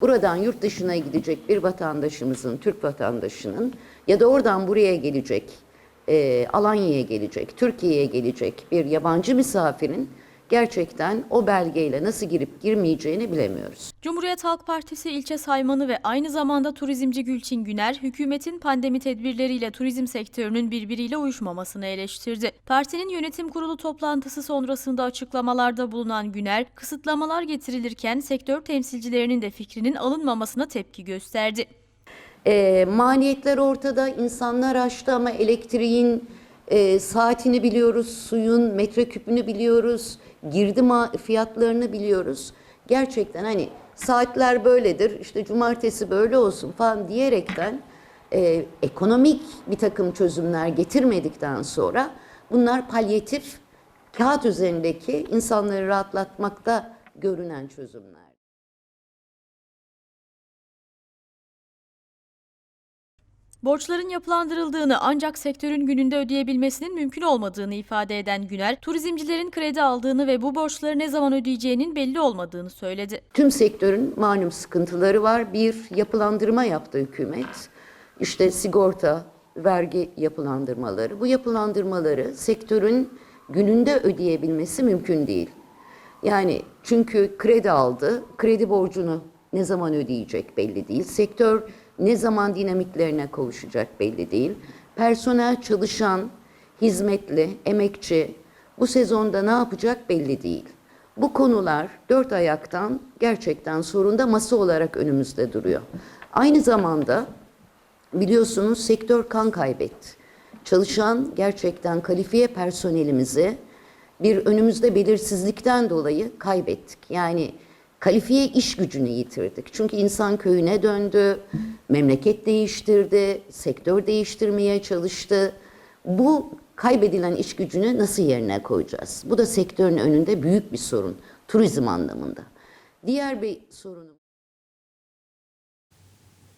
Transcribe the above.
Buradan yurt dışına gidecek bir vatandaşımızın, Türk vatandaşının ya da oradan buraya gelecek, e, Alanya'ya gelecek, Türkiye'ye gelecek bir yabancı misafirin gerçekten o belgeyle nasıl girip girmeyeceğini bilemiyoruz. Cumhuriyet Halk Partisi ilçe saymanı ve aynı zamanda turizmci Gülçin Güner, hükümetin pandemi tedbirleriyle turizm sektörünün birbiriyle uyuşmamasını eleştirdi. Partinin yönetim kurulu toplantısı sonrasında açıklamalarda bulunan Güner, kısıtlamalar getirilirken sektör temsilcilerinin de fikrinin alınmamasına tepki gösterdi. E, maliyetler ortada, insanlar açtı ama elektriğin e, saatini biliyoruz, suyun metreküpünü biliyoruz, girdi ma- fiyatlarını biliyoruz. Gerçekten hani saatler böyledir, işte cumartesi böyle olsun falan diyerekten e, ekonomik bir takım çözümler getirmedikten sonra bunlar palyatif, kağıt üzerindeki insanları rahatlatmakta görünen çözümler. Borçların yapılandırıldığını ancak sektörün gününde ödeyebilmesinin mümkün olmadığını ifade eden Güner, turizmcilerin kredi aldığını ve bu borçları ne zaman ödeyeceğinin belli olmadığını söyledi. Tüm sektörün malum sıkıntıları var. Bir, yapılandırma yaptı hükümet. İşte sigorta, vergi yapılandırmaları. Bu yapılandırmaları sektörün gününde ödeyebilmesi mümkün değil. Yani çünkü kredi aldı, kredi borcunu ne zaman ödeyecek belli değil. Sektör ne zaman dinamiklerine kavuşacak belli değil. Personel çalışan, hizmetli, emekçi bu sezonda ne yapacak belli değil. Bu konular dört ayaktan gerçekten sorunda masa olarak önümüzde duruyor. Aynı zamanda biliyorsunuz sektör kan kaybetti. Çalışan gerçekten kalifiye personelimizi bir önümüzde belirsizlikten dolayı kaybettik. Yani kalifiye iş gücünü yitirdik. Çünkü insan köyüne döndü, memleket değiştirdi, sektör değiştirmeye çalıştı. Bu kaybedilen iş gücünü nasıl yerine koyacağız? Bu da sektörün önünde büyük bir sorun turizm anlamında. Diğer bir sorun